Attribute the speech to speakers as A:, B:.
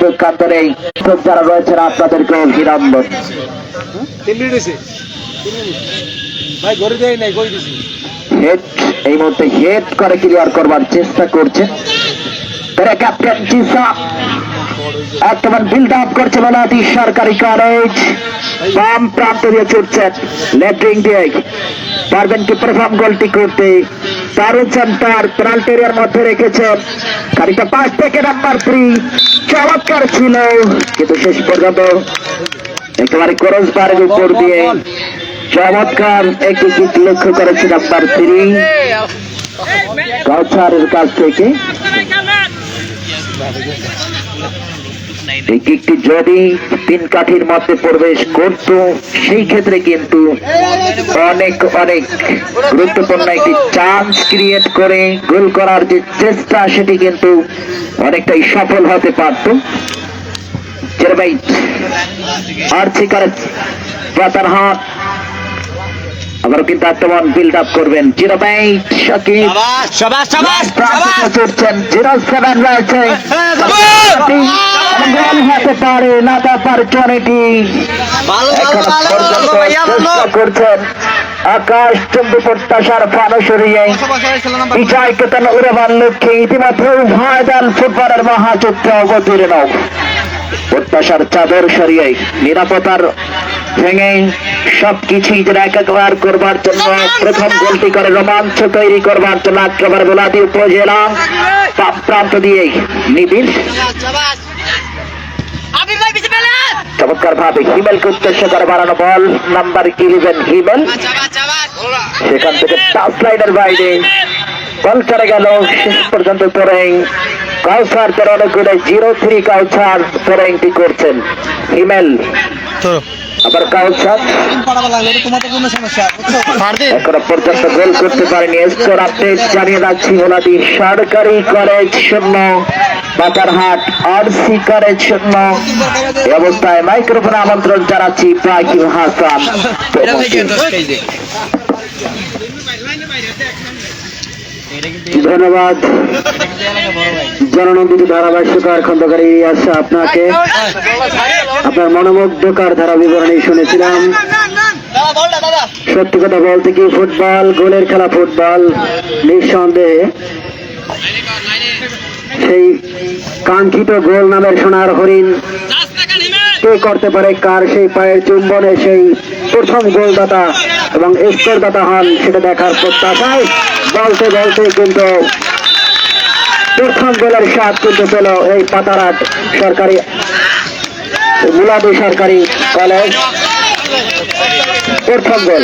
A: পক্ষান্তরে যারা রয়েছেন আপনাদেরকে অভিনন্দন। হেড এই মুহূর্তে হেড করে ক্লিয়ার করবার চেষ্টা করছে। ক্যাপ্টেন জিসা। একেবারে বিল্ড আপ করছে বেলাটি সরকারি কলেজ বাম প্রান্ত দিয়ে ছুটছেন লেফটিং দিয়ে। পারবেন কি প্রথম গোলটি করতে? দারুণ সেন্টার পেনাল্টি এরিয়ার মধ্যে রেখেছেন খানিকটা পাঁচ থেকে নাম্বার থ্রি চমৎকার ছিল। কিন্তু শেষ পর্যন্ত একেবারে করস বারের উপর দিয়ে চমৎকার একটি কিক লক্ষ্য করেছে নাম্বার থ্রি কাউসারের কাছ থেকে এই কিকটি যদি তিন কাঠির মধ্যে প্রবেশ করত সেই ক্ষেত্রে কিন্তু অনেক অনেক গুরুত্বপূর্ণ একটি চান্স ক্রিয়েট করে গোল করার যে চেষ্টা সেটি কিন্তু অনেকটাই সফল হতে পারত। চেরবাইট আর পাতার হাত আবার কিন্তু আক্রমণ বিল্ড আপ করবেন জিরো বাইট শাকিব
B: সবাস সবাস
A: প্রার্থনা জিরো সেভেন রয়েছে। আকাশ চন্দ্র প্রত্যাশার সরিয়ে বিজয় কেতন লক্ষ্যে ফুটবলের অবতীর্ণ প্রত্যাশার চাদর সরিয়ে নিরাপত্তার ভেঙে সবকিছুই যেন একাকার করবার জন্য প্রথম গোলটি করে রোমাঞ্চ তৈরি করবার জন্য একেবারে বোলাদি উপজেলা প্রান্ত দিয়ে নিবিড়
C: আবির ভাই পিছে পেলে
A: চমৎকার ভাবে হিমেলকে উদ্দেশ্য করে বাড়ানো বল নাম্বার ইলেভেন হিমেল। সেখান থেকে টাচ লাইনের বাইরে বল চলে গেল শেষ পর্যন্ত তোরেং। কাউসার তের অনুকূলে জিরো থ্রি কাউসার তোরেংটি করছেন হিমেল। আবার কাউসার। এখনও পর্যন্ত গোল করতে পারেনি স্কোর আপডেট জানিয়ে রাখছি ওনাদি সরকারি কলেজ শূন্য। বাজারহাট আরসি কলেজ শূন্য এই অবস্থায় মাইক্রোফোনে আমন্ত্রণ জানাচ্ছি পাকি হাসান। ধন্যবাদ। জননন্দিত ধারাভাষ্যকার খন্দকারী আসা আপনাকে। আপনার মনোমুগ্ধকার ধারা বিবরণী শুনেছিলাম। সত্যি কথা বলতে কি ফুটবল গোলের খেলা ফুটবল নিঃসন্দেহে। সেই কাঙ্ক্ষিত গোল নামের সোনার হরিণ। কে করতে পারে কার সেই পায়ের চুম্বনে সেই প্রথম গোলদাতা এবং স্কোরদাতা হন সেটা দেখার প্রত্যাশায় বলতে বলতে কিন্তু প্রথম গোলের স্বাদ কিন্তু পেল এই পাতারাট সরকারি মুলাদি সরকারি কলেজ প্রথম গোল।